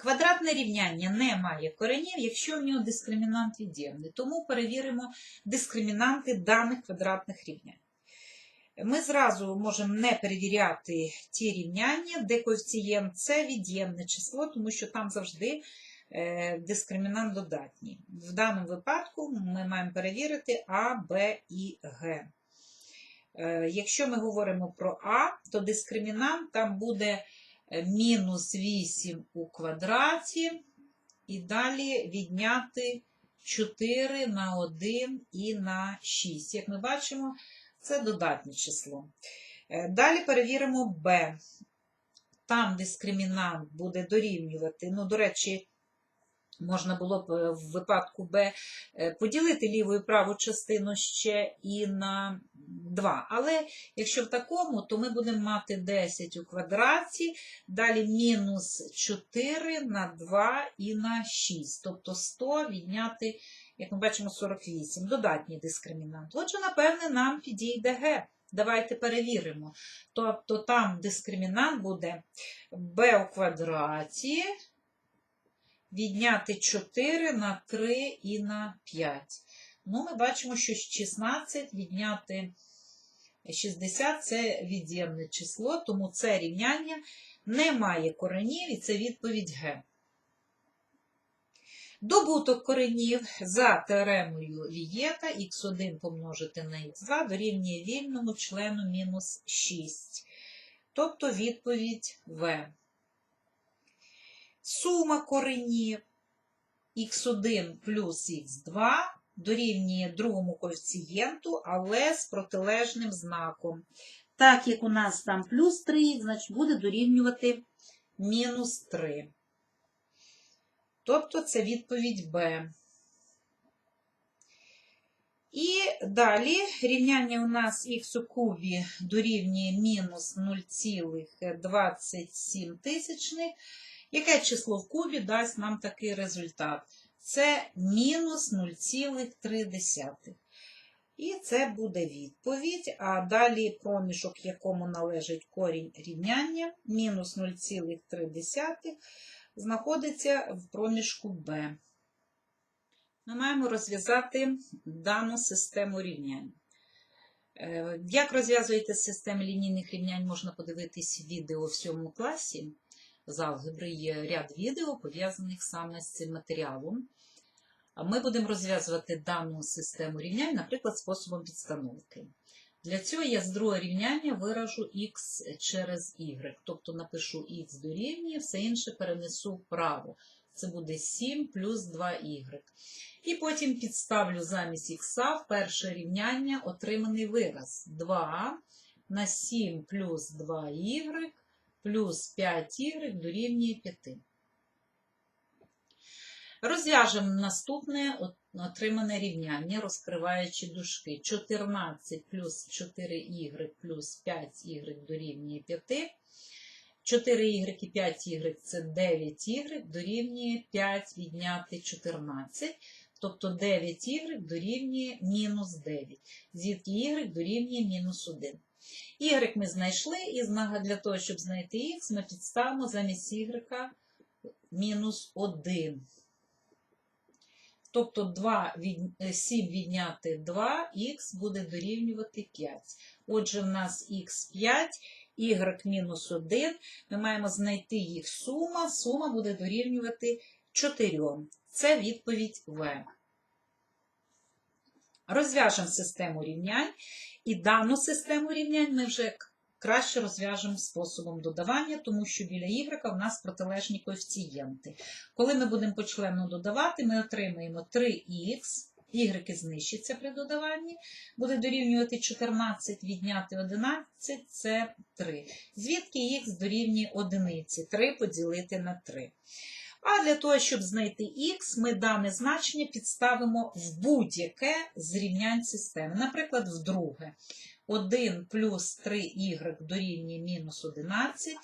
Квадратне рівняння не має коренів, якщо в нього дискримінант від'ємний. Тому перевіримо дискримінанти даних квадратних рівнянь. Ми зразу можемо не перевіряти ті рівняння, де коефіцієнт це від'ємне число, тому що там завжди е, дискримінант додатній. В даному випадку ми маємо перевірити А, Б і Г. Е, Якщо ми говоримо про А, то дискримінант там буде мінус 8 у квадраті, і далі відняти 4 на 1 і на 6. Як ми бачимо, це додатнє число. Е, Далі перевіримо Б. Там дискримінант буде дорівнювати, ну, до речі, можна було б е, в випадку Б е, поділити ліву і праву частину ще і на 2. Але якщо в такому, то ми будемо мати 10 у квадраті, далі мінус 4 на 2 і на 6. Тобто 100 відняти, як ми бачимо, 48. Додатній дискримінант. Отже, напевне, нам підійде Г. Давайте перевіримо. Тобто там дискримінант буде b у квадраті відняти 4 на 3 і на 5. Ну, ми бачимо, що 16 відняти 60 це від'ємне число, тому це рівняння не має коренів, і це відповідь Г. Добуток коренів за теоремою Вієта х1 помножити на х2 дорівнює вільному члену мінус 6. Тобто відповідь В. Сума коренів х1 плюс х2 дорівнює другому коефіцієнту, але з протилежним знаком. Так як у нас там плюс 3, значить буде дорівнювати мінус 3. Тобто це відповідь Б. І далі рівняння у нас х у кубі дорівнює мінус 0,27 тисячних. Яке число в кубі дасть нам такий результат? Це мінус 0,3. І це буде відповідь. А далі проміжок, якому належить корінь рівняння, мінус 0,3 знаходиться в проміжку Б. Ми маємо розв'язати дану систему рівнянь. Е, Як розв'язуєте системи лінійних рівнянь, можна подивитись відео в 7 класі. З алгебри є ряд відео, пов'язаних саме з цим матеріалом. Ми будемо розв'язувати дану систему рівнянь, наприклад, способом підстановки. Для цього я з другого рівняння виражу х через y, тобто напишу х дорівнює, все інше перенесу вправо. Це буде 7 плюс 2y. І потім підставлю замість х перше рівняння отриманий вираз. 2 на 7 плюс 2y плюс 5y дорівнює 5. Розв'яжемо наступне отримане рівняння, розкриваючи дужки. 14 плюс 4y плюс 5y дорівнює 5. 4y і 5y це 9y дорівнює 5 відняти 14. Тобто 9y дорівнює мінус 9. Звідки y дорівнює мінус 1. Y ми знайшли, і для того, щоб знайти х, ми підставимо замість y мінус 1. Тобто 2 від, 7 відняти 2, х буде дорівнювати 5. Отже, в нас х5, y мінус 1. Ми маємо знайти їх сума. Сума буде дорівнювати 4. Це відповідь В. Розв'яжемо систему рівнянь. І дану систему рівнянь ми вже краще розв'яжемо способом додавання, тому що біля y в нас протилежні коефіцієнти. Коли ми будемо почленно додавати, ми отримаємо 3х, y знищиться при додаванні, буде дорівнювати 14, відняти 11 це 3. Звідки х дорівнює 1, 3 поділити на 3. А для того, щоб знайти х, ми дане значення підставимо в будь-яке з рівнянь системи. Наприклад, в друге. 1 плюс 3y дорівнює мінус 11,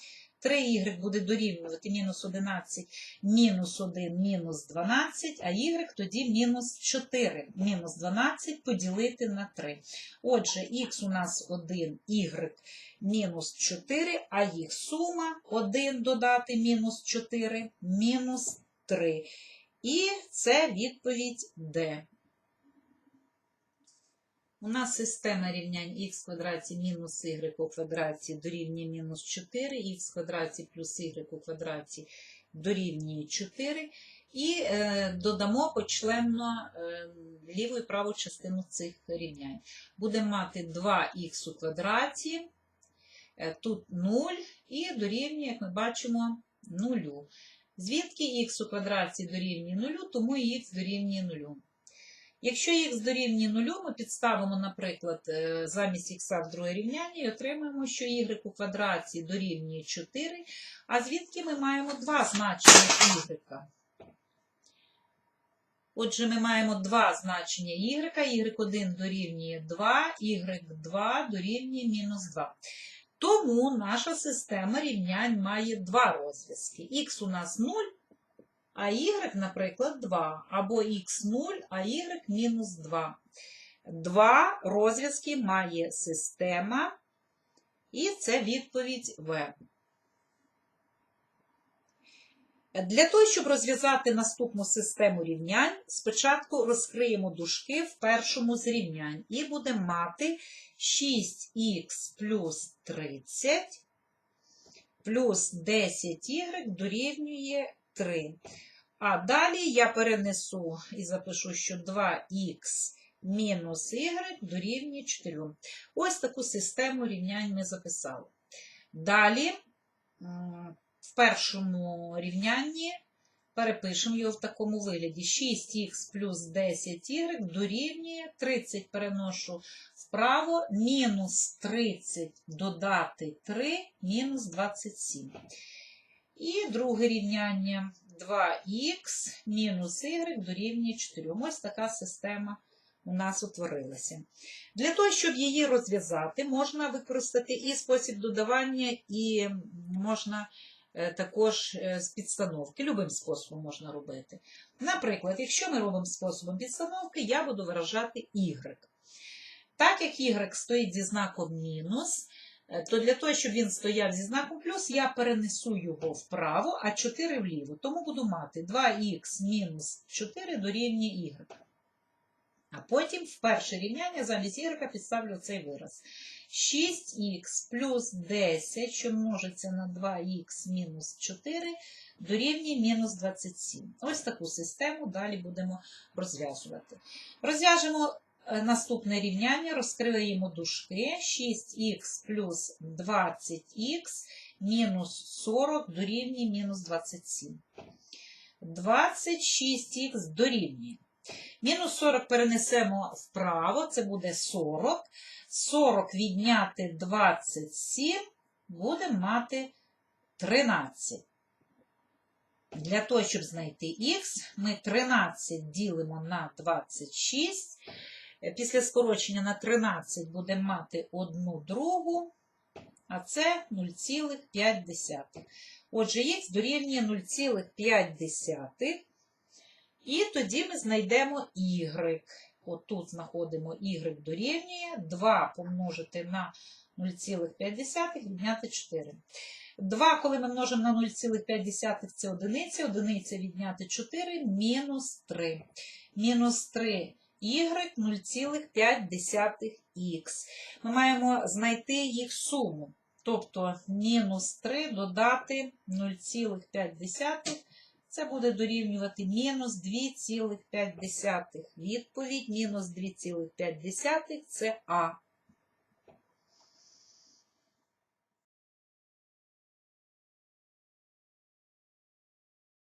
3y буде дорівнювати мінус 11, мінус 1, мінус 12, а y тоді мінус 4, мінус 12 поділити на 3. Отже, х у нас 1, y мінус 4, а їх сума 1 додати мінус 4, мінус 3. І це відповідь D. У нас система рівнянь х квадраті мінус y у квадраті дорівнює мінус 4, х квадраті плюс y у квадраті дорівнює 4. І е, додамо почленно е, ліву і праву частину цих рівнянь. Будемо мати 2х у квадраті, е, тут 0 і дорівнює, як ми бачимо, 0. Звідки х у квадраті дорівнює 0, тому х дорівнює 0. Якщо х дорівнює 0, ми підставимо, наприклад, е, замість х в друге рівняння і отримаємо, що y у квадраті дорівнює 4, а звідки ми маємо два значення y. Отже, ми маємо два значення y, y1 дорівнює 2, y2 дорівнює мінус 2. Тому наша система рівнянь має два розв'язки. Х у нас 0, а y, наприклад, 2, або х 0, а y мінус 2. Два розв'язки має система, і це відповідь В. Для того, щоб розв'язати наступну систему рівнянь, спочатку розкриємо дужки в першому з рівнянь і будемо мати 6х плюс 30 плюс 10y дорівнює 3. А далі я перенесу і запишу, що 2х мінус y дорівнює 4. Ось таку систему рівнянь ми записали. Далі, в першому рівнянні перепишемо його в такому вигляді. 6х плюс 10y дорівнює 30 переношу вправо, мінус 30 додати 3, мінус 27. І друге рівняння 2х мінус y дорівнює 4. Ось така система у нас утворилася. Для того, щоб її розв'язати, можна використати і спосіб додавання, і можна е, також е, з підстановки. Любим способом можна робити. Наприклад, якщо ми робимо способом підстановки, я буду виражати y. Так як y стоїть зі знаком мінус, то для того, щоб він стояв зі знаком плюс, я перенесу його вправо, а 4 вліво. Тому буду мати 2х мінус 4 дорівнює y. А потім в перше рівняння замість y підставлю цей вираз. 6х плюс 10, що множиться на 2х мінус 4, дорівнює мінус 27. Ось таку систему далі будемо розв'язувати. Розв'яжемо Е, Наступне рівняння розкриємо дужки 6х плюс 20х мінус 40 дорівнює мінус 27. 26х дорівнює. Мінус 40 перенесемо вправо, це буде 40. 40 відняти 27 будемо мати 13. Для того, щоб знайти х, ми 13 ділимо на 26. Після скорочення на 13 будемо мати 1 другу, а це 0,5. Отже, х дорівнює 0,5. І тоді ми знайдемо y. От тут знаходимо y дорівнює 2 помножити на 0,5 відняти 4. 2, коли ми множимо на 0,5, це одиниця, одиниця відняти 4, мінус 3. Мінус 3 y 0,5х. Ми маємо знайти їх суму. Тобто мінус 3 додати 0,5. Це буде дорівнювати мінус 2,5. Відповідь мінус 2,5 це А.